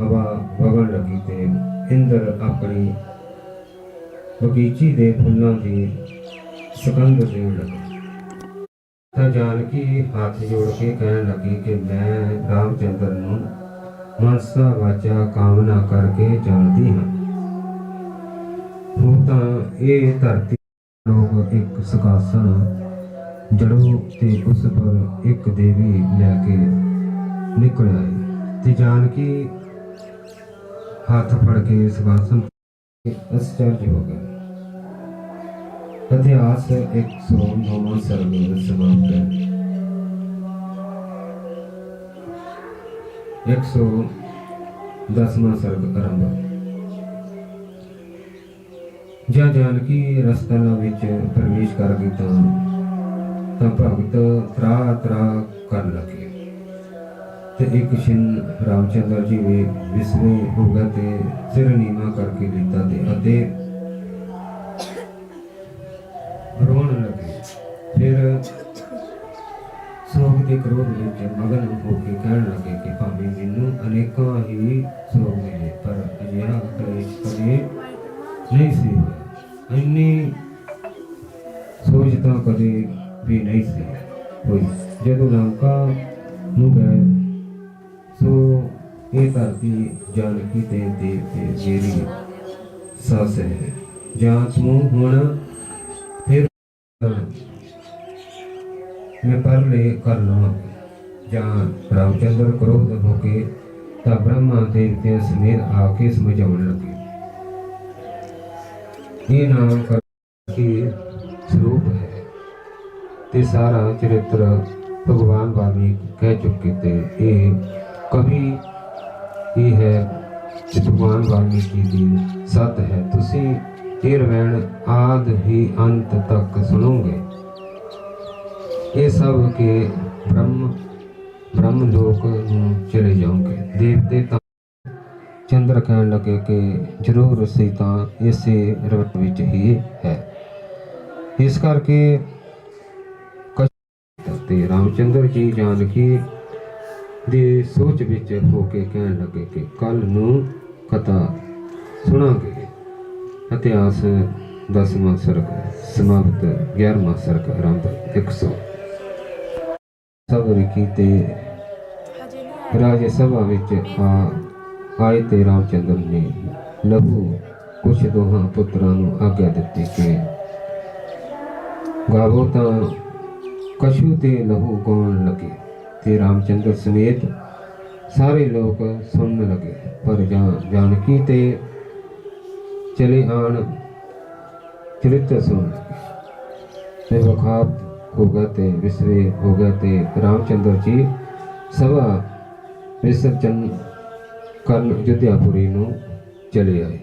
ਹਵਾ ਵਗਣ ਲੱਗੀ ਤੇ ਇੰਦਰ ਆਪਣੀ ਬਗੀਚੀ ਦੇ ਫੁੱਲਾਂ ਦੀ ਸੁਗੰਧ ਦੇਣ ਲੱਗਾ। ਤਾਂ ਜਾਨਕੀ ਹੱਥ ਜੋੜ ਕੇ ਕਹਿਣ ਲੱਗੀ ਕਿ ਮੈਂ ਰਾਮਚੰਦਰ ਨੂੰ ਮਨਸਾ ਵਾਚਾ ਕਾਮਨਾ ਕਰਕੇ ਜਾਣਦੀ ਹਾਂ। ਉਹ ਤਾਂ ਇਹ ਧਰਤੀ ਲੋਕ ਇੱਕ ਸਕਾਸਨ ਜੜੋ ਤੇ ਉਸ ਪਰ ਇੱਕ ਦੇਵੀ ਲੈ ਕੇ ਨਿਕਲ ਆਏ ਤੇ ਜਾਨਕੀ ਹੱਥ ਫੜ ਕੇ ਸਕਾਸਨ ਅਸਚਰਜ ਹੋ ਗਿਆ ਇਤਿਹਾਸ 109 ਸਰਵੇ ਸਮਾਪਤ ਹੈ। 110ਵਾਂ ਸਰਗ ਆਰੰਭ। ਜਾਂ ਜਾਨਕੀ ਰਸਤਨਾ ਵਿੱਚ ਪ੍ਰਵੇਸ਼ ਕਰ ਗਈ ਤਾਂ ਤਾਂ ਭਗਤ ਤਰਾ ਤਰਾ ਕਰਨ ਲੱਗੇ। ਤੇ ਇੱਕ ਛਿਨ ਰਾਮਚੰਦਰ ਜੀ ਨੇ ਵਿਸਵੇ ਹੋ ਗਏ ਤੇ ਸਿਰ ਨੀਵਾ ਕਰਕੇ ਦਿੱਤਾ ਤੇ ਅਤੇ ਰੋਣ ਲੱਗੇ। ਫਿਰ ਸੋਗ ਦੇ ਕਰੋਧ ਵਿੱਚ ਮਗਨ ਹੋ ਕੇ ਕਹਿਣ ਲੱਗੇ ਕਿ ਭਾਵੇਂ ਮੈਨੂੰ ਅਨੇਕਾਂ ਹੀ ਸੋਗ ਮਿਲੇ, ਪਰ ਅਜਿਹਾ ਕਲੇਸ਼ ਕਦੇ ਨਹੀਂ ਸੀ ਹੋਇਆ। ਇੰਨੀ ਸੋਚ ਤਾਂ ਕਦੇ ਵੀ ਨਹੀਂ ਸੀ ਹੋਈ। ਜਦੋਂ ਲੰਕਾ ਨੂੰ ਗਏ ਸੋ ਇਹ ਧਰਤੀ ਜਾਨਕੀ ਤੇ ਦੇਵਤੇ ਮੇਰੀ ਸਾਸ ਹੈ। ਜਾਂ ਤੂੰ ਹੁਣ ਫਿਰ ਮੈਂ ਪਰਲੇ ਕਰ ਲਵਾਂ ਜਾਂ ਰਾਮਚੰਦਰ ਕ੍ਰੋਧ ਹੋ ਕੇ ਤਾਂ ਬ੍ਰਹਮਾ ਦੇਵਤਿਆਂ ਸਮੇਤ ਆ ਕੇ ਸਮਝਾਉਣ ਲੱਗੇ। ਇਹ ਨਾਮ ਕਰ ਸਰੂਪ ਹੈ ਤੇ ਸਾਰਾ ਚਰਿੱਤਰ ਭਗਵਾਨ ਵਾਲਮੀਕ ਕਹਿ ਚੁੱਕੇ ਤੇ ਇਹ ਕਵੀ ਇਹ ਹੈ ਕਿ ਭਗਵਾਨ ਵਾਲਮੀਕ ਜੀ ਦੀ ਸਤ ਹੈ। ਤੁਸੀਂ ਇਹ ਰਵੈਣ ਆਦ ਹੀ ਅੰਤ ਤੱਕ ਸੁਣੋਗੇ। ਇਹ ਸਭ ਕੇ ਬ੍ਰਹਮ ਬ੍ਰਹਮ ਲੋਕ ਨੂੰ ਚਲੇ ਜਾਓਗੇ। ਦੇਵਤੇ ਤਾਂ ਚੰਦਰ ਕਹਿਣ ਲੱਗੇ ਕਿ ਜ਼ਰੂਰ ਅਸੀਂ ਤਾਂ ਇਸੇ ਰਵਟ ਵਿੱਚ ਹੀ ਹੈ। ਇਸ ਕਰਕੇ ਕਸ਼ ਤੇ ਰਾਮਚੰਦਰ ਜੀ, ਜਾਨਕੀ ਦੀ ਸੋਚ ਵਿੱਚ ਹੋ ਕੇ ਕਹਿਣ ਲੱਗੇ ਕਿ ਕੱਲ ਨੂੰ ਕਥਾ ਸੁਣਾਂਗੇ। ਇਤਿਹਾਸ ਦਸਵਾਂ ਸਰਗ, ਸਮਾਪਤ 11ਵਾਂ ਸਰਗ, ਆਰੰਭ 100 ਸਭ ਰਿਕੀ ਤੇ ਰਾਜ ਸਭਾ ਵਿੱਚ ਆ, ਆਏ ਤੇ ਰਾਮਚੰਦਰ ਨੇ ਲਹੂ ਕੁਛ ਦੋਹਾਂ ਪੁੱਤਰਾਂ ਨੂੰ ਆਗਿਆ ਦਿੱਤੀ ਕਿ ਗਾਵੋ ਤਾਂ ਕਸ਼ੂ ਤੇ ਲਹੂ ਗਾਉਣ ਲੱਗੇ। ਤੇ ਰਾਮਚੰਦਰ ਸਮੇਤ ਸਾਰੇ ਲੋਕ ਸੁਣਨ ਲੱਗੇ। ਪਰ ਜਾਨਕੀ ਤੇ ਚਲੇ ਆਣ ਚਰਿੱਤਰ ਸੁਣ ਤੇ ਵਖਾਬ ਹੋ ਗਿਆ ਤੇ ਵਿਸਵੇ ਹੋ ਗਿਆ ਤੇ ਰਾਮਚੰਦਰ ਜੀ ਸਭਾ ਵਿਸਰਜਨ ਕਰਨ ਅਯੁੱਧਿਆਪੁਰੀ ਨੂੰ ਚਲੇ ਆਏ।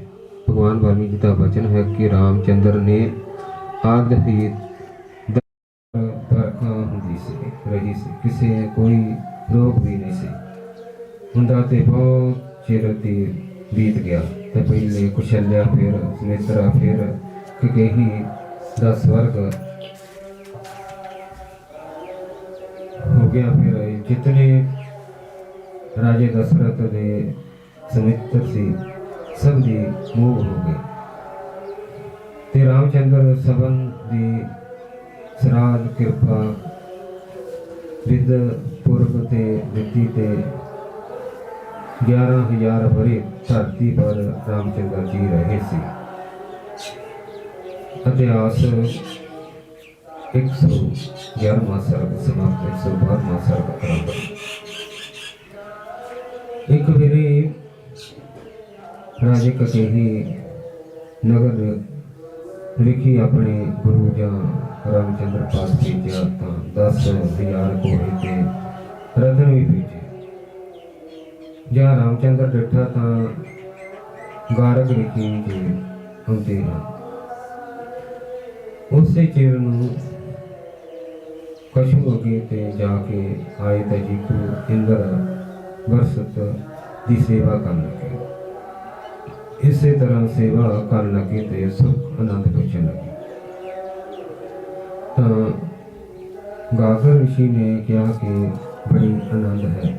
ਭਗਵਾਨ ਵਾਲਮੀਕ ਜੀ ਦਾ ਵਚਨ ਹੈ ਕਿ ਰਾਮਚੰਦਰ ਨੇ ਆਦ ਰਹੀ ਸੀ ਕਿਸੇ ਕੋਈ ਰੋਗ ਵੀ ਨਹੀਂ ਸੀ। ਹੁੰਦਾ ਤੇ ਬਹੁਤ ਚਿਰ ਤੇ ਬੀਤ ਗਿਆ ਤੇ ਪਹਿਲੇ ਕੁਸ਼ਲਿਆ ਫਿਰ ਸੁਮਿਤਰਾ ਫਿਰ ਕਕੇਹੀ ਦਾ ਸਵਰਗ। ਹੋ ਗਿਆ ਫਿਰ ਜਿਤਨੇ ਰਾਜੇ ਦਸ਼ਰਥ ਦੇ ਸਮਿਤਰ ਸੀ, ਸਭ ਦੀ ਮੋਹ ਹੋ ਗਈ। ਤੇ ਰਾਮਚੰਦਰ ਸਬਨ ਦੀ ਸਰਾਧ ਕਿਰਪਾ ਵਿਦ ਪੁਰਬ ਤੇ ਵਿਧੀ ਤੇ 11000 ਵਰੇ ਧਰਤੀ ਪਰ ਰਾਮਚੰਦਰ ਜੀ ਰਹੇ ਸੀ। ਇਤਿਹਾਸ 111ਵਾਂ ਸਰਗ ਸਮਾਪਤ 112ਵਾਂ ਸਰਗ ਆਰੰਭ ਇੱਕ ਵੇਲੇ ਰਾਜੇ ਕਕੇਹੀ ਨਗਰ ਲਿਖੀ ਆਪਣੇ ਗੁਰੂ ਜਾਂ ਰਾਮਚੰਦਰ ਪਾਸ ਭੇਜਿਆ ਤਾਂ 10 ਹਜ਼ਾਰ ਤੇ ਰਤਨ ਵੀ ਭੇਜੇ ਜਾਂ ਰਾਮਚੰਦਰ ਡਿੱਠਾ ਤਾਂ ਗਾਰਗ ਲਿਖੀ ਜੀ ਹੁੰਦੇ ਹਨ। ਉਸੇ ਚਿਰ ਨੂੰ ਕਸ਼ੂ ਅਗੇ ਤੇ ਜਾ ਕੇ ਆਏ ਤਾਂ ਜੀ ਜੀਕੂ ਇੰਦਰ ਵਰਸਤ ਦੀ ਸੇਵਾ ਕਰਨ ਲੱਗੇ। ਇਸੇ ਤਰ੍ਹਾਂ ਸੇਵਾ ਕਰਨ ਲੱਗੇ ਤੇ ਸੁਖ ਆਨੰਦ ਬਚਣ ਲੱਗੇ। ਤਾਂ ਗਾਗਰ ਰਿਸ਼ੀ ਨੇ ਕਿਹਾ ਕਿ ਬੜੀ ਆਨੰਦ ਹੈ।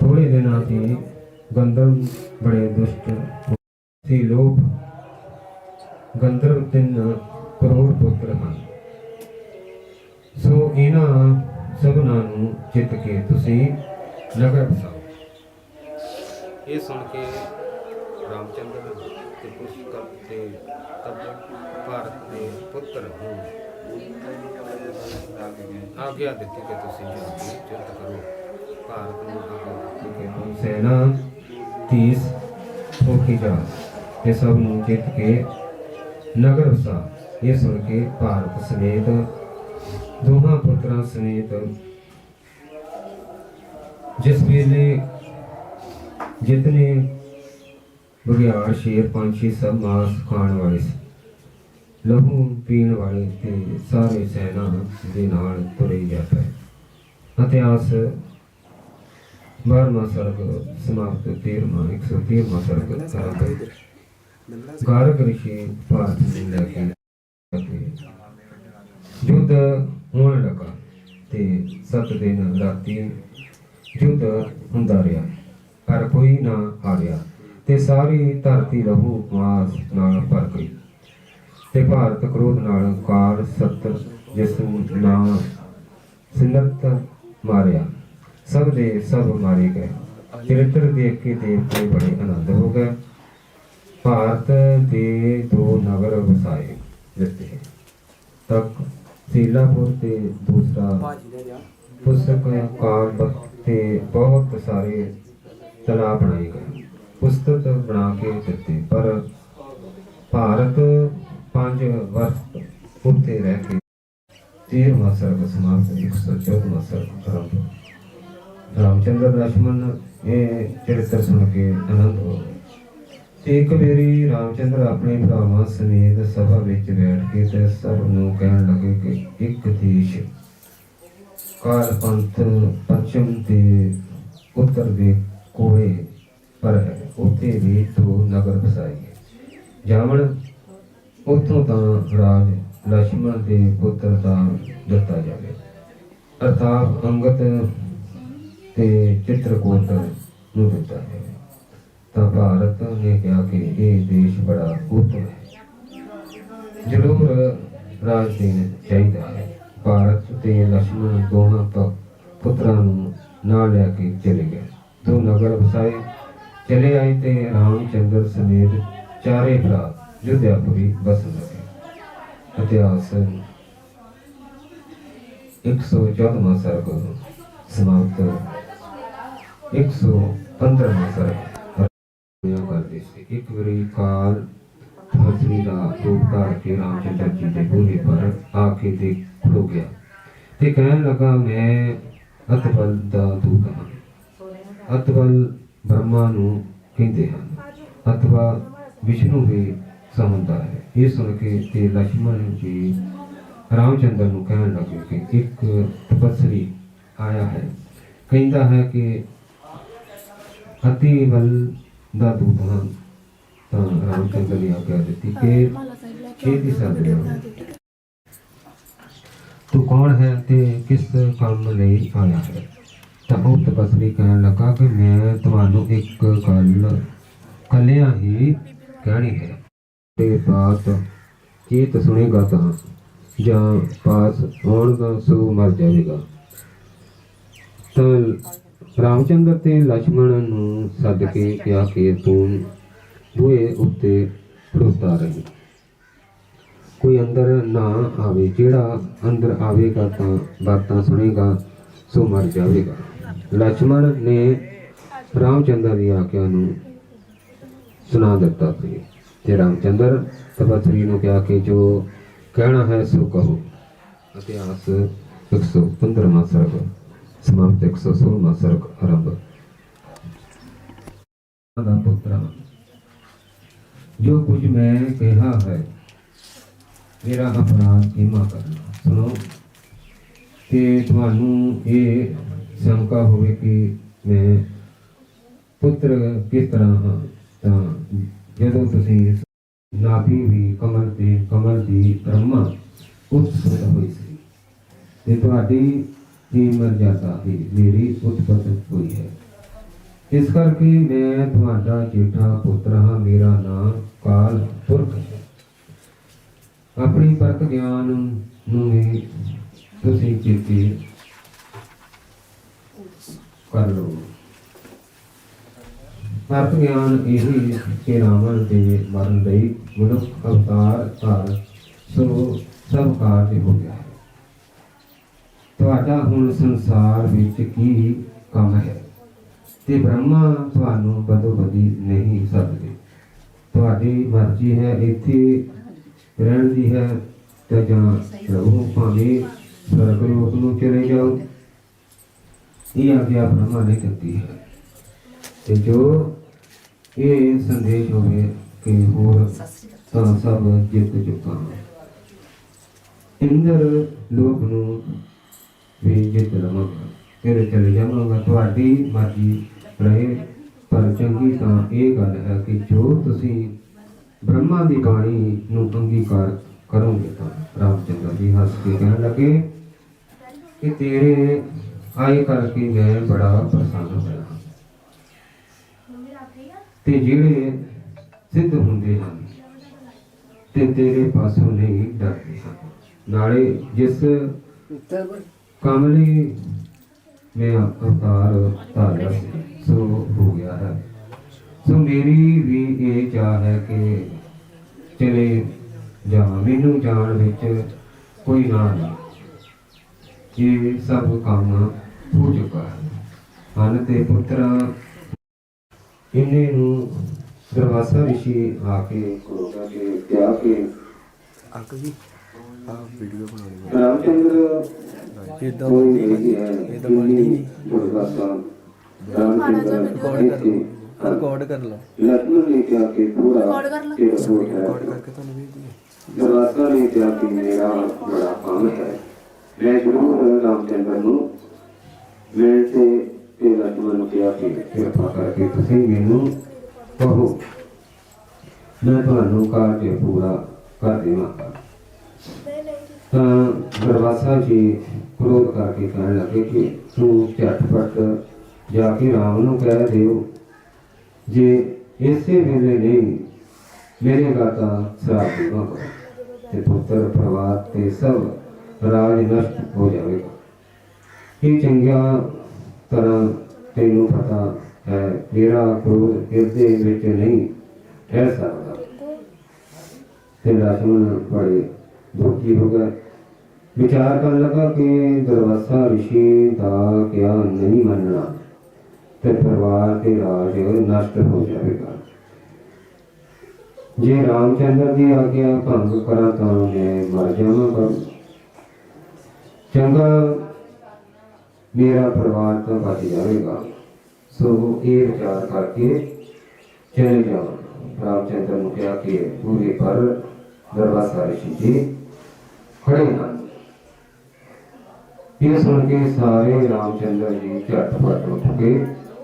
ਥੋੜੇ ਦਿਨਾਂ ਤੇ ਗੰਧਰਵ ਬੜੇ ਦੁਸ਼ਟ ਸੀ ਲੋਭ ਗੰਧਰਵ ਤਿੰਨ ਕਰੋੜ ਪੁੱਤਰ ਹਨ। ਸੋ ਇਹਨਾਂ ਸਭਨਾਂ ਨੂੰ ਜਿੱਤ ਕੇ ਤੁਸੀਂ ਨਗਰ ਬਸਾਓ ਇਹ ਸੁਣ ਕੇ ਰਾਮਚੰਦਰ ਤੇ ਪੁਸ਼ਕਰ ਤੇ ਤਬ ਭਾਰਤ ਦੇ ਪੁੱਤਰ ਨੂੰ ਆਗਿਆ ਦਿੱਤੀ ਕਿ ਤੁਸੀਂ ਜਾ ਕੇ ਜਿੱਤ ਕਰੋ ਭਾਰਤ ਨੂੰ ਆਗਿਆ ਦਿੱਤੀ ਕਿ ਹੁਣ ਸੈਨਾ 30 ਹੋ ਕੇ ਜਾ ਇਹ ਸਭ ਨੂੰ ਜਿੱਤ ਕੇ ਨਗਰ ਵਸਾ ਇਹ ਸੁਣ ਕੇ ਭਾਰਤ ਸਮੇਤ ਦੋਹਾਂ ਪੁੱਤਰਾਂ ਸਮੇਤ ਜਿਸ ਵੇਲੇ ਜਿਤਨੇ ਬੁਗਿਆੜ ਸ਼ੇਰ, ਪੰਛੀ ਸਭ ਮਾਸ ਖਾਣ ਵਾਲੇ ਸੀ। ਲਹੂ ਪੀਣ ਵਾਲੇ ਤੇ ਸਾਰੇ ਸੈਨਾ ਦੇ ਨਾਲ ਤੁਰੇ ਜਾ ਪਏ। ਇਤਿਹਾਸ ਬਾਰਮਾ ਸਰਗ ਸਮਾਪਤ 13ਵਾਂ 113ਵਾਂ ਸਰਗ ਆਰੰਭ ਗਾਰਗ ਰਿਸ਼ੀ ਭਾਰਤ ਨੂੰ ਲੈ ਕੇ ਅਤੇ ਯੁੱਧ ਹੋਣ ਲੱਗਾ ਤੇ ਸੱਤ ਦਿਨ ਰਾਤੀ ਯੁੱਧ ਹੁੰਦਾ ਰਿਹਾ। ਪਰ ਕੋਈ ਨਾ ਹਾਰਿਆ। ਤੇ ਸਾਰੀ ਧਰਤੀ ਲਹੂ ਮਾਸ ਨਾਲ ਭਰ ਗਈ। ਤੇ ਭਾਰਤ ਕ੍ਰੋਧ ਨਾਲ ਕਾਲ ਸੱਤਰ ਜਿਸ ਨਾਮ ਸਿੰਨਤ ਮਾਰਿਆ। ਸਭ ਦੇ ਸਭ ਮਾਰੇ ਗਏ। ਚਰਿੱਤਰ ਦੇਖ ਕੇ ਦੇਵਤੇ ਬੜੇ ਆਨੰਦ ਹੋ ਗਏ। ਭਾਰਤ ਦੇ ਦੋ ਨਗਰ ਵਸਾਏ ਦਿੱਤੇ। ਤੱਕ ਸੀਲਾਪੁਰ ਤੇ ਦੂਸਰਾ ਪੁਸਤਕ ਕਾਲ ਤੇ ਬਹੁਤ ਸਾਰੇ ਤਲਾਬ ਬਣਾਏ ਗਏ। ਪੁਸਤਕ ਬਣਾ ਕੇ ਦਿੱਤੀ, ਪਰ ਭਾਰਤ ਪੰਜ ਵਰਤ ਉੱਤੇ ਰਹਿ ਕੇ ਤੀਰ ਮਸਰ ਸਮਾਪਤ 114 ਮਸਰ ਆਰੰਭ ਰਾਮਚੰਦਰ ਲక్ష్మణ ਇਹ ਚਰਿੱਤਰ ਸੁਣ ਕੇ ਆਨੰਦ ਹੋ ਇੱਕ ਵਾਰੀ ਰਾਮਚੰਦਰ ਆਪਣੇ ਭਰਾਵਾਂ ਸਮੇਤ ਸਭਾ ਵਿੱਚ ਬੈਠ ਕੇ ਤੇ ਸਭ ਨੂੰ ਕਹਿਣ ਲੱਗੇ ਕਿ ਇੱਕ ਦੇਸ਼, ਕਾਲ ਪੰਥ, ਪੱਛਮ ਤੇ ਉੱਤਰ ਦੇ ਕੋਏ ਪਰ ਹੈ। ਉੱਥੇ ਵੀ ਤੂੰ ਨਗਰ ਵਸਾਈ ਜਾਵਣ ਉੱਥੋਂ ਤਾਂ ਰਾਜ ਲਛਮਣ ਦੇ ਪੁੱਤਰ ਦਾ ਦਿੱਤਾ ਜਾਵੇ। ਅਰਥਾਤ ਅੰਗਤ ਤੇ ਚਿੱਤਰਕੂਟ ਨੂੰ ਦਿੱਤਾ ਹੈ। ਤਾਂ ਭਾਰਤ ਨੇ ਕਿਹਾ ਕਿ ਇਹ ਦੇਸ਼ ਬੜਾ ਉੱਤਮ ਹੈ। ਜ਼ਰੂਰ ਰਾਜ ਦੇਣ ਚਾਹੀਦਾ ਹੈ। ਭਾਰਤ ਤੇ ਲక్ష్మణ ਦੋਹਾਂ ਪੁੱਤਰਾਂ ਨੂੰ ਨਾਲ ਲੈ ਕੇ ਚਲੇ ਗਏ। ਦੋ ਨਗਰ ਵਸਾਏ ਚਲੇ ਆਏ ਤੇ ਰਾਮਚੰਦਰ ਸਮੇਤ ਚਾਰੇ ਭਰਾ ਜੁਧਿਆਪੁਰੀ ਬਸਣ ਲੱਗੇ। ਇਤਿਹਾਸ 114ਵਾਂ ਸਰਗ ਸਮਾਪਤ 115ਵਾਂ ਸਰਗ ਕਰਦੇ ਸੀ। ਇੱਕ ਵਾਰੀ ਕਾਲ ਹਸਰੀ ਦਾ ਰੂਪ ਧਾਰ ਕੇ ਰਾਮਚੰਦਰ ਜੀ ਦੇ ਬੂਹੇ ਪਰ ਆ ਕੇ ਦੇਖ ਖੜੋ ਗਿਆ ਤੇ ਕਹਿਣ ਲੱਗਾ, ਮੈਂ ਅਤਬਲ ਦਾ ਦੂਤ ਹਾਂ। ਅਤਬਲ ਬ੍ਰਹਮਾ ਨੂੰ ਕਹਿੰਦੇ ਹਨ, ਅਥਵਾ विष्णु ਵੀ ਸਮਝਦਾ ਹੈ। ਇਹ ਸੁਣ ਕੇ ਤੇ ਲక్ష్మణ ਜੀ ਰਾਮਚੰਦਰ ਨੂੰ ਕਹਿਣ ਲੱਗੇ ਕਿ ਇੱਕ ਤਪਸਰੀ ਆਇਆ ਹੈ। ਕਹਿੰਦਾ ਹੈ ਕਿ ਅਤੀ ਵੱਲ ਦਾ ਦੂਤ ਹਨ। ਤਾਂ ਰਾਮਚੰਦਰ ਨੇ ਆਖਿਆ ਦਿੱਤੀ ਕਿ ਛੇਤੀ ਸਾਧਿਆ ਤੂੰ ਕੌਣ ਹੈ ਤੇ ਕਿਸ ਕੰਮ ਲਈ ਆਇਆ ਹੈ? ਤਾਂ ਉਹ ਤਪਸਵੀ ਕਹਿਣ ਲੱਗਾ ਕਿ ਮੈਂ ਤੁਹਾਨੂੰ ਇੱਕ ਗੱਲ ਕੱਲਿਆਂ ਹੀ ਕਹਿਣੀ ਹੈ। ਤੇ ਬਾਤ ਚੇਤ ਸੁਣੇਗਾ ਤਾਂ ਜਾਂ ਪਾਸ ਹੋਣਗਾ, ਸੋ ਮਰ ਜਾਵੇਗਾ। ਤਾਂ ਰਾਮਚੰਦਰ ਤੇ ਲక్ష్మణ ਨੂੰ ਸੱਦ ਕੇ ਕਿਹਾ ਕਿ ਤੂੰ ਬੂਏ ਉੱਤੇ ਖੜੋਤਾ ਰਹੀ। ਕੋਈ ਅੰਦਰ ਨਾ ਆਵੇ, ਜਿਹੜਾ ਅੰਦਰ ਆਵੇਗਾ ਤਾਂ ਬਾਤਾਂ ਸੁਣੇਗਾ, ਸੋ ਮਰ ਜਾਵੇਗਾ। ਲక్ష్మణ ਨੇ ਰਾਮਚੰਦਰ ਦੀ ਆਖਿਆ ਨੂੰ ਸੁਣਾ ਦਿੱਤਾ ਸੀ। ਤੇ ਰਾਮਚੰਦਰ ਤਪਸਰੀ ਨੂੰ ਕਿਹਾ ਕਿ ਜੋ ਕਹਿਣਾ ਹੈ ਸੋ ਕਹੋ। ਇਤਿਹਾਸ 115ਵਾਂ ਸਰਗ, ਸਮਾਪਤ 116ਵਾਂ ਸਰਗ ਆਰੰਭ। ਦਾ ਪੁੱਤਰਾ ਜੋ ਕੁਝ ਮੈਂ ਕਿਹਾ ਹੈ, ਮੇਰਾ ਅਪਰਾਧ ਕੀਮਾ ਕਰਨਾ। ਸੁਣੋ। ਤੇ ਤੁਹਾਨੂੰ ਇਹ ਸ਼ੰਕਾ ਹੋਵੇ ਕਿ ਮੈਂ ਪੁੱਤਰ ਕਿਸ ਤਰ੍ਹਾਂ ਹਾਂ, ਤਾਂ ਜਦੋਂ ਤੁਸੀਂ ਨਾਭੀ ਵੀ ਕਮਲ ਤੇ ਕਮਲ ਦੀ ਬ੍ਰਹਮਾ ਉਤਪਤ ਹੋਈ ਸੀ, ਤੇ ਤੁਹਾਡੀ ਹੀ ਮਰਜ਼ਾਦਾ ਹੀ ਮੇਰੀ ਉਤਪਤ ਹੋਈ ਹੈ। ਇਸ ਕਰਕੇ ਮੈਂ ਤੁਹਾਡਾ ਜੇਠਾ ਪੁੱਤਰ ਹਾਂ, ਮੇਰਾ ਨਾਮ ਕਾਲ ਪੁਰਖ ਹੈ। ਆਪਣੀ ਪਰਤ ਗਿਆਨ ਨੂੰ ਵੀ ਤੁਸੀਂ ਚੇਤੇ ਕਰ। ਲਓ ਪਰਖ ਗਿਆਨ ਇਹ ਕਿ ਰਾਵਣ ਦੇ ਮਰਨ ਲਈ ਮਨੁੱਖ ਅਵਤਾਰ ਧਾਰ ਸੋ ਸਭ ਕਾਰਜ ਹੋ ਗਿਆ ਹੈ। ਤੁਹਾਡਾ ਹੁਣ ਸੰਸਾਰ ਵਿੱਚ ਕੀ ਕੰਮ ਹੈ? ਤੇ ਬ੍ਰਹਮਾ ਤੁਹਾਨੂੰ ਬਦੋ ਬਦੀ ਨਹੀਂ ਸਕਦੇ ਤੁਹਾਡੀ ਮਰਜ਼ੀ ਹੈ, ਇੱਥੇ ਰਹਿਣ ਦੀ ਹੈ, ਤੇ ਜਾਂ ਰਹੋ ਭਾਵੇਂ ਸਵਰਗ ਲੋਕ ਨੂੰ ਚਲੇ ਜਾਓ। ਇਹ ਆਗਿਆ ਬ੍ਰਹਮਾ ਨੇ ਦਿੱਤੀ ਹੈ। ਤੇ ਜੋ ਇਹ ਸੰਦੇਸ਼ ਹੋਵੇ ਕਿ ਹੋਰ ਤਾਂ ਸਭ ਜਿੱਤ ਚੁੱਕਾ ਇੰਦਰ ਲੋਕ ਨੂੰ ਵੀ ਜਿੱਤ ਲਵਾਂਗਾ। ਫਿਰ ਚਲੇ ਜਾਵਾਂਗਾ, ਤੁਹਾਡੀ ਮਰਜ਼ੀ ਰਹੇ। ਪਰ ਚੰਗੀ ਤਾਂ ਇਹ ਗੱਲ ਹੈ ਕਿ ਜੋ ਤੁਸੀਂ ਬ੍ਰਹਮਾ ਦੀ ਬਾਣੀ ਨੂੰ ਅੰਗੀਕਾਰ ਕਰੋਗੇ ਤਾਂ ਰਾਮਚੰਦਰ ਜੀ ਹੱਸ ਕੇ ਕਹਿਣ ਲੱਗੇ ਕਿ ਤੇਰੇ ਆਏ ਕਰਕੇ ਮੈਂ ਬੜਾ ਪ੍ਰਸੰਨ ਹੋਇਆ। ਹਾਂ ਤੇ ਜਿਹੜੇ ਸਿੱਧ ਹੁੰਦੇ ਹਨ, ਤੇ ਤੇਰੇ ਪਾਸੋਂ ਨਹੀਂ ਡਰਦੇ ਹਨ ਨਾਲੇ ਜਿਸ ਕਮਲੀ ਮੈਂ ਅਵਤਾਰ ਧਾਰਿਆ ਸੋ ਹੋ ਗਿਆ ਹੈ। ਸੋ ਮੇਰੀ ਵੀ ਇਹ ਚਾਹ ਹੈ ਕਿ ਚਲੇ ਜਾ, ਮੈਨੂੰ ਜਾਣ ਵਿੱਚ ਕੋਈ ਨਾ ਨਹੀਂ ਇਹ ਸਭ ਕੰਮ ਹੋ ਚੁੱਕਾ ਹੈ ਹਨ ਤੇ ਪੁੱਤਰਾ ਇਹਨੇ ਨੂੰ ਦਰਵਾਜ਼ਾ ਵਿਸ਼ੀ ਆ ਕੇ ਕੋਲੋਂ ਕੇ ਕਿਹਾ ਕਿ ਅੰਕਲ ਜੀ ਆ ਵੀਡੀਓ ਬਣਾਉਣੀ ਰਾਮਚੰਦਰ ਹੈ ਇਦਾਂ ਕੋਈ ਬਣਨੀ ਨਹੀਂ ਹੈ ਇਹ ਤਾਂ ਬਣਨੀ ਨਹੀਂ ਦਰਵਾਜ਼ਾ। ਰਾਮਚੰਦਰ ਇੱਥੇ ਰਿਕਾਰਡ ਕਰ ਲਓ। ਲਖਨਊ ਨੇ ਕਿਹਾ ਕਿ ਪੂਰਾ Record ਕਰ ਲਓ। ਰਿਕਾਰਡ ਕਰਕੇ ਤੁਹਾਨੂੰ ਭੇਜ ਦਰਵਾਜ਼ਾ ਨੇ ਕਿਹਾ ਕਿ ਮੇਰਾ ਬੜਾ ਕੰਮ ਹੈ। ਮੈਂ ਜ਼ਰੂਰ ਰਾਮਚੰਦਰ ਨੂੰ ਮਿਲ ਤੇ ਇਹ ਲਖਨਊ ਨੂੰ ਕਿਹਾ ਕਿ ਕਿਰਪਾ ਕਰਕੇ ਤੁਸੀਂ ਮੈਨੂੰ ਕਹੋ। ਮੈਂ ਤੁਹਾਨੂੰ ਕਾਰਜ ਪੂਰਾ ਕਰ ਦੇਵਾਂਗਾ ਤਾਂ ਦਰਵਾਜ਼ਾ ਜੀ ਕ੍ਰੋਧ ਕਰਕੇ ਕਹਿਣ ਲੱਗੇ ਕਿ ਤੂੰ ਝਟਪਟ ਜਾ ਕੇ ਰਾਮ ਨੂੰ ਕਹਿ ਦਿਓ। ਜੇ ਇਸੇ ਵੇਲੇ ਨਹੀਂ ਮੇਰੇ ਗਾਤਾ ਸਰਾਪ ਦੇਵਾਂਗਾ ਤੇ ਪੁੱਤਰ ਪਰਿਵਾਰ ਤੇ ਸਭ ਰਾਜ ਨਸ਼ਟ ਹੋ ਜਾਵੇਗਾ। ਇਹ ਚੰਗਾ ਤਰ੍ਹਾਂ ਤੈਨੂੰ ਪਤਾ ਹੈ? ਤੇਰਾ ਕ੍ਰੋਧ ਹਿਰਦੇ ਵਿੱਚ ਨਹੀਂ ਠਹਿਰ ਸਕਦਾ। ਤੇ ਲਖਮਣ ਬੜੇ ਦੁਖੀ ਹੋ ਗਏ। ਵਿਚਾਰ ਕਰਨ ਲੱਗਾ ਕਿ ਦਰਵਾਸਾ ਰਿਸ਼ੀ ਦਾ ਕਿਆ ਨਹੀਂ ਮੰਨਣਾ ਤੇ ਪਰਿਵਾਰ ਤੇ ਰਾਜ ਨਸ਼ਟ ਹੋ ਜਾਵੇਗਾ। ਜੇ ਰਾਮਚੰਦਰ ਦੀ ਆਗਿਆ ਭੰਗ ਕਰਾਂ ਤਾਂ ਮੈਂ ਮਰ ਜਾਵਾਂਗਾ। ਚੰਗਾ ਮੇਰਾ ਪਰਿਵਾਰ ਤਾਂ ਬਚ ਜਾਵੇਗਾ ਸੋ ਇਹ ਵਿਚਾਰ ਕਰਕੇ ਚਲੇ ਜਾਓ ਰਾਮਚੰਦਰ ਨੂੰ ਕਿਹਾ ਕਿ ਪੂਰੇ ਪਰ ਦਰਵਾਜ਼ਾ ਰਿਸ਼ੀ ਜੀ ਖੜੇ ਹਨ ਇਹ ਸੁਣ ਕੇ ਸਾਰੇ ਰਾਮਚੰਦਰ ਜੀ ਝਟਪਟ ਉੱਠ ਕੇ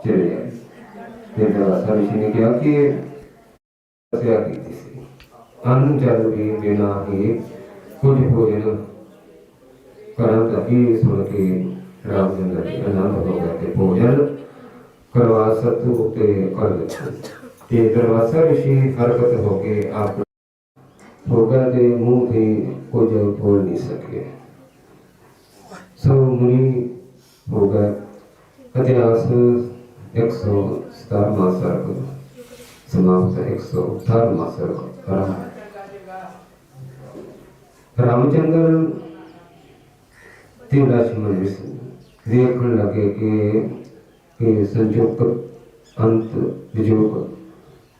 ਚਲੇ ਆਏ ਤੇ ਦਰਵਾਜ਼ਾ ਰਿਸ਼ੀ ਨੇ ਕਿਹਾ ਕਿ ਦੱਸਿਆ ਕੀਤੀ ਸੀ ਅੰਨ ਜਲ ਵੀ ਬਿਨਾ ਹੀ ਕੁਝ ਭੋਜਨ ਕਰਾਂ ਤਾਂ ਇਹ ਸੁਣ ਕੇ ਰਾਮਚੰਦਰ ਜੀ ਅਨੰਦ ਹੋ ਗਿਆ ਤੇ ਭੋਜਨ ਕਰਵਾ ਸਤੂ ਤੇ ਕਰ ਦਿੱਤਾ ਤੇ ਦਰਵਾਜ਼ਾ ਰਿਸ਼ੀ ਹਰਕਤ ਹੋ ਕੇ ਆਪ ਹੋ ਗਿਆ ਤੇ ਮੂੰਹ ਤੇ ਕੁਝ ਬੋਲ ਨਹੀਂ ਸਕੇ ਸੋ ਮੁਨੀ ਹੋ ਗਿਆ ਇਤਿਹਾਸ 117ਵਾਂ ਸਰਗ ਸਮਾਪਤ 118ਵਾਂ ਵੇਖਣ ਲੱਗੇ ਕਿ ਇਹ ਸੰਜੋਗ ਅੰਤ ਵਿਜੋਗ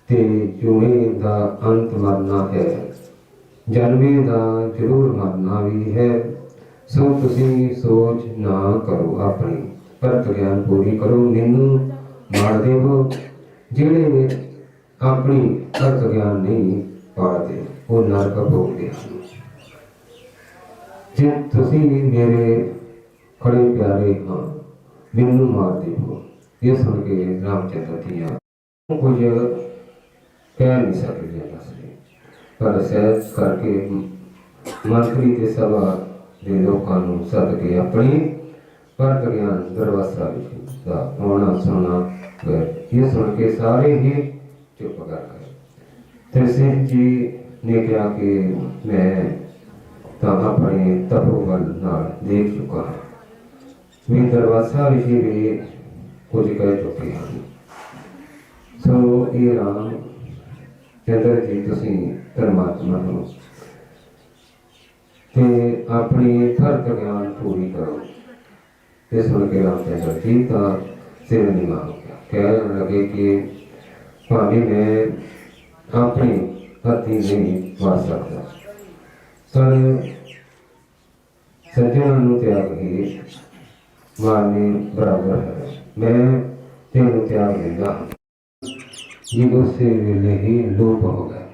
ਤੇ ਜੁਮੇ ਦਾ ਅੰਤ ਮਰਨਾ ਹੈ ਜਨਮੇ ਦਾ ਜ਼ਰੂਰ ਮਰਨਾ ਵੀ ਹੈ ਸੋ ਤੁਸੀਂ ਸੋਚ ਨਾ ਕਰੋ ਆਪਣੀ ਪਰ ਗਿਆਨ ਪੂਰੀ ਕਰੋ ਮੈਨੂੰ ਮਾਰ ਦੇਵੋ ਜਿਹੜੇ ਆਪਣੀ ਤਤ ਗਿਆਨ ਨਹੀਂ ਪਾੜਦੇ ਉਹ ਨਰਕ ਭੋਗਦੇ ਹਨ ਜੇ ਤੁਸੀਂ ਮੇਰੇ ਖੜੇ ਪਿਆਰੇ ਹਾਂ ਮੈਨੂੰ ਮਾਰ ਦੇਵੋ ਇਹ ਸੁਣ ਕੇ ਰਾਮਚੰਦਰ ਦੀਆਂ ਕੁਝ ਕਹਿ ਨਹੀਂ ਸਕਦੇ ਅਸਲੀ ਪਰ ਸਹਿਜ ਕਰਕੇ ਮੰਤਰੀ ਦੇ ਸਭਾ ਦੇ ਲੋਕਾਂ ਨੂੰ ਸੱਦ ਕੇ ਆਪਣੀ ਪਰ ਗਿਆਨ ਦਰਵਾਸਾ ਵਿੱਚ ਦਾ ਆਉਣਾ ਸੁਣਾ ਇਹ ਸੁਣ ਕੇ ਸਾਰੇ ਹੀ ਚੁੱਪ ਕਰ ਗਏ। ਤੇ ਸਿੰਘ ਜੀ ਨੇ ਕਿਹਾ ਕਿ ਮੈਂ ਤਾਂ ਆਪਣੇ ਤਪੋਬਲ ਨਾਲ ਦੇਖ ਚੁੱਕਾ ਹਾਂ। ਵੀ ਦਰਵਾਸਾ ਵਿੱਚ ਵੀ ਕੁਝ ਕਹਿ ਚੁੱਕੇ ਹਨ ਸੋ ਇਹ ਰਾਮ ਚੰਦਰ ਜੀ ਤੁਸੀਂ ਪਰਮਾਤਮਾ ਹੋ ਤੇ ਆਪਣੀ ਫ਼ਰਕ ਗਿਆਨ ਪੂਰੀ ਕਰੋ। ਇਹ ਸੁਣ ਕੇ ਰਾਮ ਚੰਦਰ ਜੀ ਦਾ ਸਿਰ ਨਿਵਾ ਹੋ ਕਹਿਣ ਲੱਗੇ ਕਿ ਭਾਵੇਂ ਮੈਂ ਆਪਣੀ ਹੱਥੀ ਨਹੀਂ ਵਾਰ ਸਕਦਾ। ਪਰ ਸੱਜਣਾ ਨੂੰ ਤਿਆਗ ਹੀ ਵਾਲੇ ਬਰਾਬਰ ਹੈ। ਮੈਂ ਤੈਨੂੰ ਤਿਆਗ ਦਿੰਦਾ ਹਾਂ। ਇਹ ਉਸੇ ਵੇਲੇ ਹੀ ਲੋਪ ਹੋ ਗਿਆ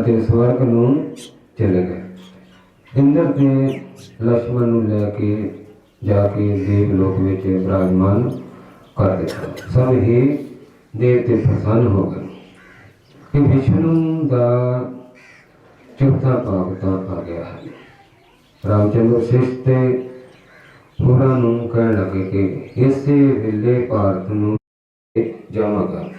ਅਤੇ ਸਵਰਗ ਨੂੰ ਚਲੇ ਗਏ। ਇੰਦਰ ਦੇ ਲక్ష్మణ ਨੂੰ ਲੈ ਕੇ ਜਾ ਕੇ ਦੇਵ ਲੋਕ ਵਿੱਚ ਬਰਾਜਮਾਨ ਕਰ ਦਿੱਤਾ। ਸਭ ਹੀ ਦੇਵ 'ਤੇ ਪ੍ਰਸੰਨ ਹੋ ਗਏ। ਕਿ ਵਿਸ਼ਨੂੰ ਦਾ ਚੌਥਾ ਭਾਗ ਤਾਂ ਆ ਗਿਆ ਹੈ। ਰਾਮਚੰਦਰ ਸਿਸ਼ਟ ਤੇ ਉਹਨਾਂ ਨੂੰ ਕਹਿਣ ਲੱਗੇ ਕਿ ਇਸੇ ਵੇਲੇ ਭਾਰਤ ਨੂੰ ਜਾਵਾਂਗਾ।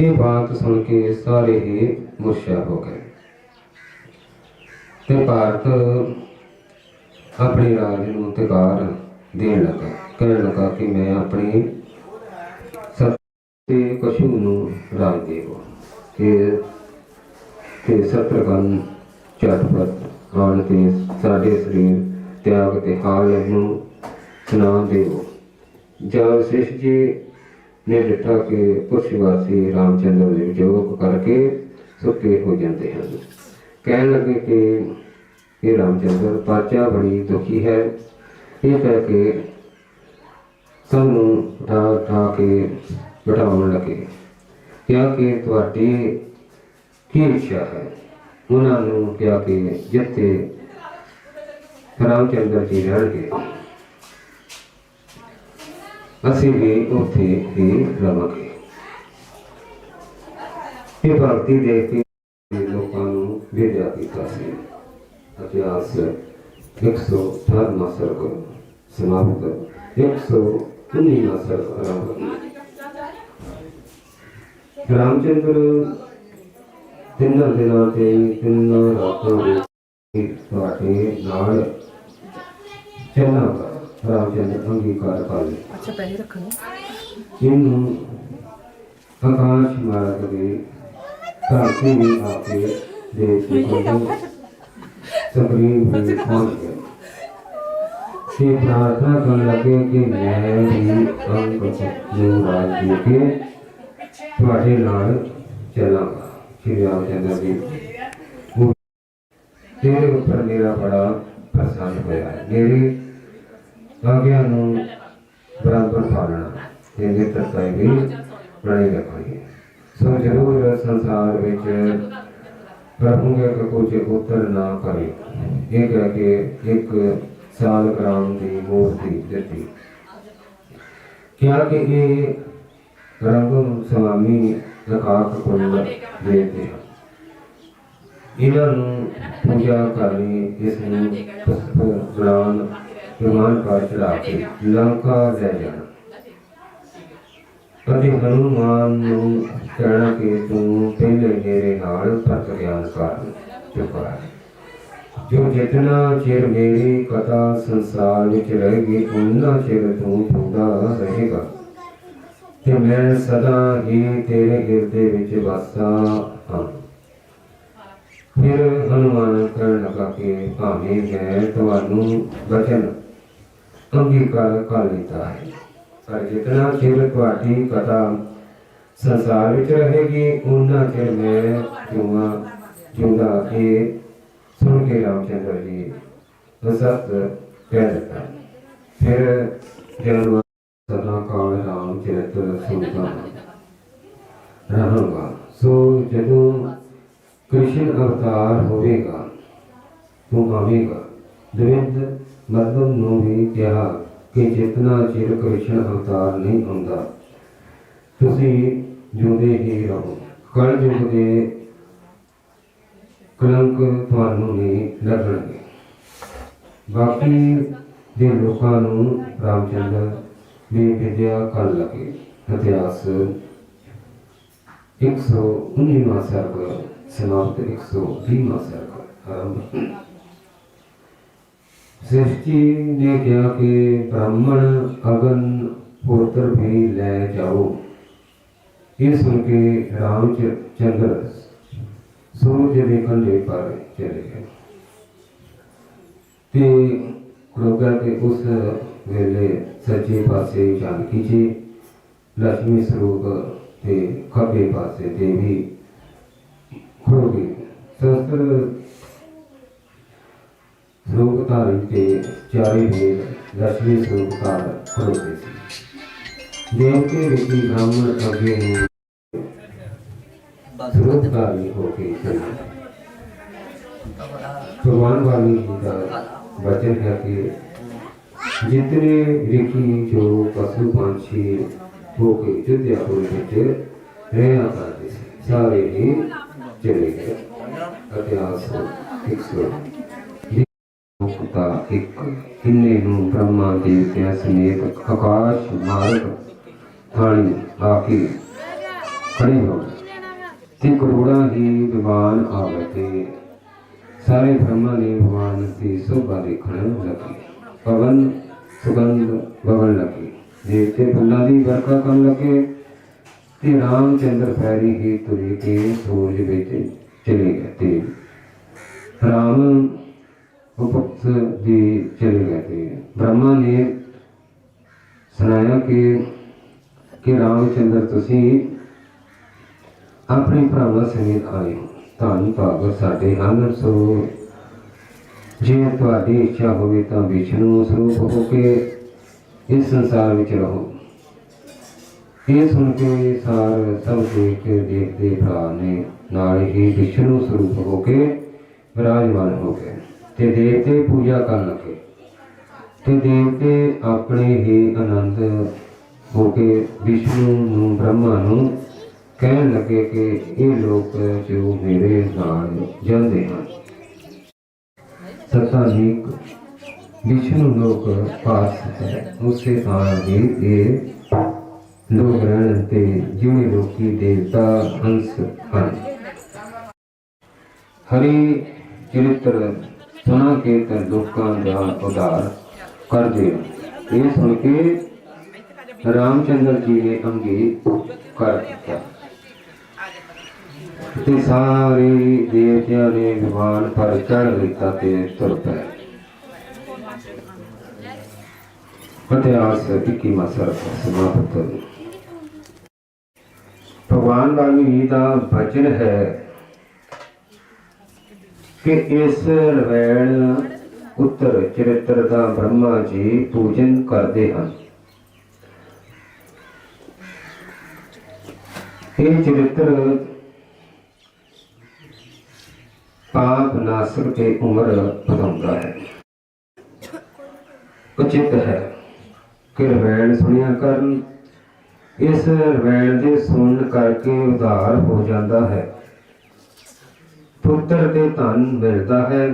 ਇਹ ਬਾਤ ਸੁਣ ਕੇ ਸਾਰੇ ਹੀ ਮੁਰਸ਼ਾ ਹੋ ਗਏ। ਤੇ ਭਾਰਤ ਆਪਣੇ ਰਾਜ ਨੂੰ ਤਿਕਾਰ ਦੇਣ ਲੱਗਾ। ਕਹਿਣ ਲੱਗਾ ਕਿ ਮੈਂ ਆਪਣੇ ਸਤ ਤੇ ਕਸ਼ੂ ਨੂੰ ਰਾਜ ਦੇਵੋ। ਕਿ ਤੇ ਸਤਰਗਨ ਚਟਪਟ ਆਣ ਤੇ ਸਾਡੇ ਸਰੀਰ ਤਿਆਗ ਤੇ ਹਾਲ ਨੂੰ ਸੁਣਾ ਦਿਓ ਜਦ ਸਿਸ਼ ਜੀ ਨੇ ਦਿੱਤਾ ਕਿ ਪੁਰਸ਼ ਪੁਰਸ਼ਵਾਸੀ ਰਾਮਚੰਦਰ ਦੇ ਵਿਜੋਗ ਕਰਕੇ ਸੁੱਕੇ ਹੋ ਜਾਂਦੇ ਹਨ ਕਹਿਣ ਲੱਗੇ ਕਿ ਇਹ ਰਾਮਚੰਦਰ ਪਾਚਾ ਬੜੀ ਦੁਖੀ ਹੈ ਇਹ ਕਹਿ ਕੇ ਸਭ ਨੂੰ ਉਠਾ ਉਠਾ ਕੇ ਬਿਠਾਉਣ ਲੱਗੇ ਕਿਹਾ ਕਿ ਤੁਹਾਡੀ ਕੀ ਇੱਛਾ ਹੈ ਉਹਨਾਂ ਨੂੰ ਕਿਹਾ ਕਿ ਜਿੱਥੇ ਰਾਮਚੰਦਰ ਜੀ ਰਹਿਣਗੇ। ਅਸੀਂ ਵੀ ਉੱਥੇ ਹੀ ਰਵਾਂਗੇ। ਇਹ ਭਗਤੀ ਦੇ ਕੇ ਲੋਕਾਂ ਨੂੰ ਵਿਦਿਆ ਕੀਤਾ ਸੀ ਇਤਿਹਾਸ 118 ਸਰਗ ਸਮਾਪਤ। 119 ਸਰਗ ਆਰੰਭ। ਰਾਮਚੰਦਰ ਤਿੰਨਾਂ ਦਿਨਾਂ ਤੇ ਤਿੰਨਾਂ ਰਾਤਾਂ ਦੇ ਤੁਹਾਡੇ ਨਾਲ ਚੱਲਾਂਗਾ ਰਾਮਚੰਦਰ ਅੰਗੀਕਾਰ ਕਰ ਲਿਆ ਅੱਛਾ ਪੈਸੇ ਰੱਖਣੇ ਇਹਨੂੰ ਆਕਾਸ਼ ਮਾਰਗ ਦੇ ਧਰਤੀ ਵੀ ਆ ਕੇ ਦੇਖ ਕੇ ਸਕਰੀਨ ਵੀ ਪਹੁੰਚ ਤੇ ਪ੍ਰਾਰਥਨਾ ਕਰਨ ਲੱਗੇ ਕਿ ਮੈਂ ਵੀ ਅੰਗ ਨੂੰ ਰਾਜ ਦੇ ਕੇ ਤੁਹਾਡੇ ਨਾਲ ਚੱਲਾਂਗਾ ਸ਼੍ਰੀ ਰਾਮ ਚੰਦਰ ਜੀ ਤੇਰੇ ਉੱਪਰ ਮੇਰਾ ਬੜਾ ਪ੍ਰਸੰਨ ਹੋਇਆ ਹੈ ਆਗਿਆ ਨੂੰ ਬਰਾਬਰ ਪਾਲਣਾ ਤੇ ਨਿਤਰਤਾ ਵੀ ਬਣਾਈ ਰੱਖਣੀ ਹੈ। ਸੋ ਜ਼ਰੂਰ ਸੰਸਾਰ ਵਿੱਚ ਪ੍ਰਭੂ ਕੇ ਕੁਝ ਉਤਰ ਨਾ ਕਰੇ। ਇਹ ਕਹਿ ਕੇ ਇੱਕ ਸਾਲ ਗ੍ਰਾਮ ਦੀ ਮੂਰਤੀ ਦਿੱਤੀ। ਕਿਹਾ ਕਿ ਇਹ ਰੰਗ ਨੂੰ ਸਲਾਮੀ ਲਕਾਕ ਕੁੰਡ ਦੇ ਦੇ ਇਹਨਾਂ ਨੂੰ ਪੂਜਾ ਕਰਨੀ, ਇਸ ਨੂੰ ਪੁਸਤਕ ਗੁਲਾਨ ਵਿਮਾਨ ਚਲਾ ਕੇ ਲੰਕਾ ਲੈ ਜਾਣਾ। ਅਤੇ ਹਨੂਮਾਨ ਨੂੰ ਕਹਿਣਾ ਕਿ ਤੂੰ ਪਹਿਲੇ ਮੇਰੇ ਨਾਲ ਪਰਤ ਗਿਆਨ ਕਰ ਚੁੱਕਾ ਹੈ ਜੋ ਜਿਤਨਾ ਚਿਰ ਮੇਰੀ ਕਥਾ ਸੰਸਾਰ ਵਿੱਚ ਰਹੇਗੀ ਉਨਾ ਚਿਰ ਤੂੰ ਜਿਉਂਦਾ ਰਹੇਗਾ। ਤੇ ਮੈਂ ਸਦਾ ਹੀ ਤੇਰੇ ਹਿਰਦੇ ਵਿੱਚ ਵਸਦਾ ਹਾਂ। ਫਿਰ ਹਨੂਮਾਨ ਕਹਿਣ ਲੱਗਾ ਕਿ ਭਾਵੇਂ ਮੈਂ ਤੁਹਾਨੂੰ ਬਚਨ ਅੰਗੀਕਾਰ ਕਰ ਲਿੱਤਾ ਹੈ, ਪਰ ਜਿਤਨਾ ਚਿਰ ਤੁਹਾਡੀ ਕਥਾ ਸੰਸਾਰ ਵਿੱਚ ਰਹੇਗੀ ਉਹਨਾਂ ਚਿਰ ਮੈਂ ਜਿਉਣਾ ਜਿਉਂਦਾ ਇਹ ਸੁਣ ਕੇ ਰਾਮਚੰਦਰ ਜੀ ਵਸਤ ਕਹਿ ਦਿੱਤਾ। ਫਿਰ ਜਨਮ ਸਦਾ ਕਾਲ ਰਾਮ ਚਰਿਤ ਸੁਣਦਾ ਰਹਾਂਗਾ। ਸੋ ਜਦੋਂ ਕ੍ਰਿਸ਼ਨ ਅਵਤਾਰ ਹੋਵੇਗਾ, ਤੂੰ ਆਵੇਗਾ। ਦਵਿੰਦ ਮਰਦਮ ਨੂੰ ਵੀ ਕਿਹਾ ਕਿ ਜਿਤਨਾ ਚਿਰ ਕ੍ਰਿਸ਼ਨ ਅਵਤਾਰ ਨਹੀਂ ਹੁੰਦਾ, ਤੁਸੀਂ ਜਿਉਂਦੇ ਹੀ ਰਹੋ। ਕਲ ਯੁਗ ਦੇ ਕਲੰਕ ਤੁਹਾਨੂੰ ਨਹੀਂ ਲੱਗਣਗੇ। ਬਾਕੀ ਦੇ ਲੋਕਾਂ ਨੂੰ ਰਾਮਚੰਦਰ ਵੀ ਵਿਦਿਆ ਕਰ ਲਗੇ। ਇਤਿਹਾਸ 119ਵਾਂ ਸਰਗ ਸਮਾਪਤ 120ਵਾਂ ਸਰਗ ਆਰੰਭ ਸ੍ਰਿਸ਼ਟੀ ਨੇ ਕਿਹਾ ਕਿ ਬ੍ਰਾਹਮਣ ਅਗਨ ਪੁੱਤਰ ਵੀ ਲੈ ਜਾਓ ਇਹ ਸੁਣ ਕੇ ਰਾਮਚੰਦਰ ਸੂਰਜ ਦੇ ਕੰਢੇ ਪਰ ਚਲੇ ਗਏ ਤੇ ਖੜੋਗਾ ਤੇ ਉਸ ਵੇਲੇ ਸੱਜੇ ਪਾਸੇ ਜਾਨਕੀ ਜੀ ਲక్ష్ਮੀ ਸਰੂਪ ਤੇ ਖੱਬੇ ਪਾਸੇ ਦੇਵੀ ਖੋ ਗਈ ਸਸਤਰ ਰੂਪ ਧਾਰਨ ਤੇ ਚਾਰੇ ਵੇਦ ਲక్ష్ਮੀ ਸਰੂਪ ਧਾਰ ਗਏ ਸੀ। ਦੇਵਤੇ ਰਿਤੀ ਬ੍ਰਾਹਮਣ ਅੱਗੇ ਨੂੰ ਸਰੂਪ ਧਾਰੀ ਹੋ ਕੇ ਚਲੇ। भगवान वाल्मीकि का वचन है कि जितने ऋषि जो पशु पंछी हो के युद्धपुर ਵਿੱਚ ਰਹਿਆ ਕਰਦੇ ਸੀ ਸਾਰੇ ਹੀ ਚਲੇ ਗਏ ਇਤਿਹਾਸ 100 ਮੁਕਤਾ ਇੱਕ ਕਿੰਨੇ ਨੂੰ ਬ੍ਰਹਮਾ ਦੇਵਤਿਆਂ ਸਮੇਤ ਆਕਾਸ਼ ਮਾਰਗ ਥਾਣੀ ਆ ਕੇ ਖੜੇ ਹੋ ਗਏ ਤੇ ਕਰੋੜਾਂ ਹੀ ਵਿਮਾਨ ਆ ਗਏ ਸਾਰੇ ਬ੍ਰਹਮਾ ਨੇ ਭਗਵਾਨ ਦੀ ਸੋਭਾ ਦੇਖਣ ਲੱਗੇ ਪਵਨ ਸੁਗੰਧ ਵਗਣ ਲੱਗੀ ਦੇਵਤੇ ਫੁੱਲਾਂ ਦੀ ਵਰਖਾ ਕਰਨ ਲੱਗੇ, ਤੇ ਰਾਮਚੰਦਰ ਫੈਰੀ ਹੀ ਤੁਰੇ ਕੇ ਸੂਰਜ ਵਿੱਚ ਚਲੇ ਗਏ ਤੇ ਰਾਮ ਉਪਤ ਦੀ ਚਲੇ ਗਏ ਤੇ ਬ੍ਰਹਮਾ ਨੇ ਸੁਣਾਇਆ ਕਿ ਕਿ ਰਾਮਚੰਦਰ ਤੁਸੀਂ ਆਪਣੇ ਭਰਾਵਾਂ ਸਮੇਤ ਆਏ ਧੰਨ ਭਾਗ ਸਾਡੇ ਹਨ ਸੋ ਜੇ ਤੁਹਾਡੀ ਇੱਛਾ ਹੋਵੇ ਤਾਂ ਵਿਸ਼ਨੂੰ ਸਰੂਪ ਹੋ ਕੇ ਇਸ ਸੰਸਾਰ ਵਿੱਚ ਰਹੋ। ਇਹ ਸੁਣ ਕੇ ਸਾਰ ਸਭ ਦੇਖ ਕੇ ਦੇਖਦੇ ਭਰਾ ਨੇ ਨਾਲ ਹੀ ਵਿਸ਼ਨੂੰ ਸਰੂਪ ਹੋ ਕੇ ਵਿਰਾਜਮਾਨ ਹੋ ਗਏ। ਤੇ ਦੇਵਤੇ ਪੂਜਾ ਕਰਨ ਲੱਗੇ। ਤੇ ਦੇਵਤੇ ਆਪਣੇ ਹੀ ਆਨੰਦ ਹੋ ਕੇ ਵਿਸ਼ਨੂੰ ਨੂੰ, ਬ੍ਰਹਮਾ ਨੂੰ ਕਹਿਣ ਲੱਗੇ ਕਿ ਇਹ ਲੋਕ ਜੋ ਮੇਰੇ ਨਾਲ ਜਾਂਦੇ ਹਨ। ਸਤਾਨਿਕ ਵਿਸ਼ਨੂੰ ਲੋਕ ਪਾਸ ਹੈ ਉਸੇ ਥਾਂ ਹੀ ਇਹ ਲੋਕ ਰਹਿਣ ਤੇ ਜਿਵੇਂ ਲੋਕੀ ਦੇਵਤਾ ਹੰਸ ਹਨ ਹਰੀ ਚਰਿੱਤਰ ਸੁਣਾ ਕੇ ਤਾਂ ਲੋਕਾਂ ਦਾ ਉਦਾਰ ਕਰਦੇ ਹਨ। ਇਹ ਸੁਣ ਕੇ ਰਾਮਚੰਦਰ ਜੀ ਨੇ ਅੰਗੀ ਕਰ ਦਿੱਤਾ ਤੇ ਸਾਰੇ ਦੇਵਤਿਆਂ ਨੇ ਵਿਮਾਨ ਪਰ ਚੜ ਦਿੱਤਾ ਤੇ ਤੁਰ ਪਏ ਇਤਿਹਾਸ 21ਵਾਂ ਸਰਗ ਸਮਾਪਤ ਭਗਵਾਨ ਵਾਲੀ ਦਾ ਬਚਨ ਹੈ ਕਿ ਇਸ ਰਵੈਣ ਉੱਤਰ ਚਰਿੱਤਰ ਦਾ ਬ੍ਰਹਮਾ ਜੀ ਪੂਜਨ ਕਰਦੇ ਹਨ। ਇਹ ਚਰਿੱਤਰ ਪਾਪ ਨਾਸਰ ਤੇ ਉਮਰ ਵਧਾਉਂਦਾ ਹੈ। ਉਚਿਤ ਹੈ। ਕਿ ਰਵੈਣ ਸੁਣਿਆ ਕਰਨ। ਇਸ ਰਵੈਣ ਦੇ ਸੁਣਨ ਕਰਕੇ ਉਧਾਰ ਹੋ ਜਾਂਦਾ ਹੈ। ਪੁੱਤਰ ਦੇ ਧਨ ਮਿਲਦਾ ਹੈ।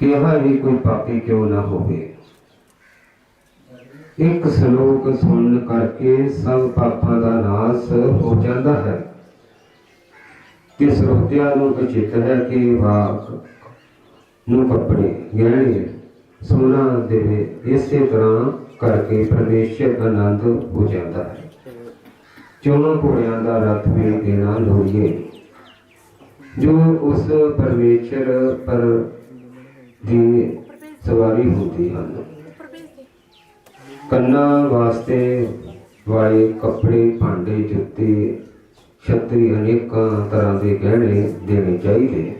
ਕਿਹਾ ਵੀ ਕੋਈ ਪਾਪੀ ਕਿਉਂ ਨਾ ਹੋਵੇ। ਇੱਕ ਸ਼ਲੋਕ ਸੁਣਨ ਕਰਕੇ ਸਭ ਪਾਪਾਂ ਦਾ ਨਾਸ ਹੋ ਜਾਂਦਾ ਹੈ। ਤੇ ਸਰੋਤਿਆਂ ਨੂੰ ਉਚਿਤ ਹੈ ਕਿ ਵਾਕ ਨੂੰ ਕੱਪੜੇ, ਗਹਿਣੇ ਸੋਨਾ ਦੇਵੇ ਇਸੇ ਤਰ੍ਹਾਂ ਕਰਕੇ ਪਰਮੇਸ਼ਰ ਆਨੰਦ ਹੋ ਜਾਂਦਾ ਹੈ। ਚੌਹਾਂ ਘੋੜਿਆਂ ਦਾ ਰੱਥ ਵੀ ਦੇਣਾ ਲੋੜੀਏ। ਜੋ ਉਸ ਪਰਮੇਸ਼ਰ ਪਰ ਦੀ ਸਵਾਰੀ ਹੁੰਦੀ ਹਨ। ਕੰਨਾਂ ਵਾਸਤੇ ਵਾਲੇ ਕੱਪੜੇ ਭਾਂਡੇ ਜੁੱਤੇ, ਛਤਰੀ ਅਨੇਕਾਂ ਤਰ੍ਹਾਂ ਦੇ ਗਹਿਣੇ ਦੇਣੇ ਚਾਹੀਦੇ।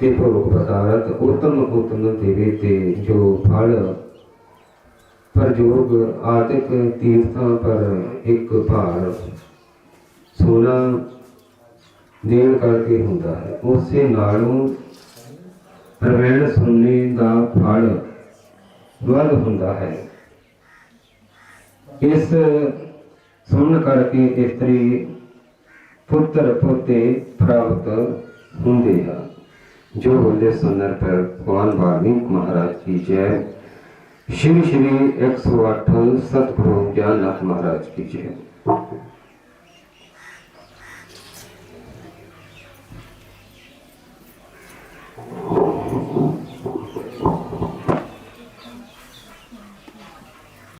ਤੇ ਭੋਗ ਪਦਾਰਥ ਉਤਮ ਉਤਮ ਦੇਵੇ ਤੇ ਜੋ ਫਲ ਪਰਜੋਗ ਆਦਿਕ ਤੀਰਥਾਂ ਪਰ ਇੱਕ ਭਾਰ। ਸੋਨਾ ਦੇਣ ਕਰਕੇ ਹੁੰਦਾ ਹੈ। ਉਸੇ ਨਾਲੋਂ ਰਵੈਣ ਸੁਣਨੇ ਦਾ ਫਲ ਵੱਧ ਹੁੰਦਾ ਹੈ। ਇਸ ਸੁਣਨ ਕਰਕੇ ਇਸਤਰੀ ਪੁੱਤਰ ਪੋਤੇ ਪ੍ਰਾਪਤ ਹੁੰਦੇ ਹਨ। ਜੋ ਬੋਲੇ ਸੁਨਰ ਪਰ ਭਗਵਾਨ ਵਾਲਮੀਕ ਮਹਾਰਾਜ ਕੀ ਜੈ। ਸ਼੍ਰੀ ਸ਼੍ਰੀ 108 ਸਤਿਗੁਰੂ ਗਿਆਨਨਾਥ ਮਹਾਰਾਜ ਕੀ ਜੈ।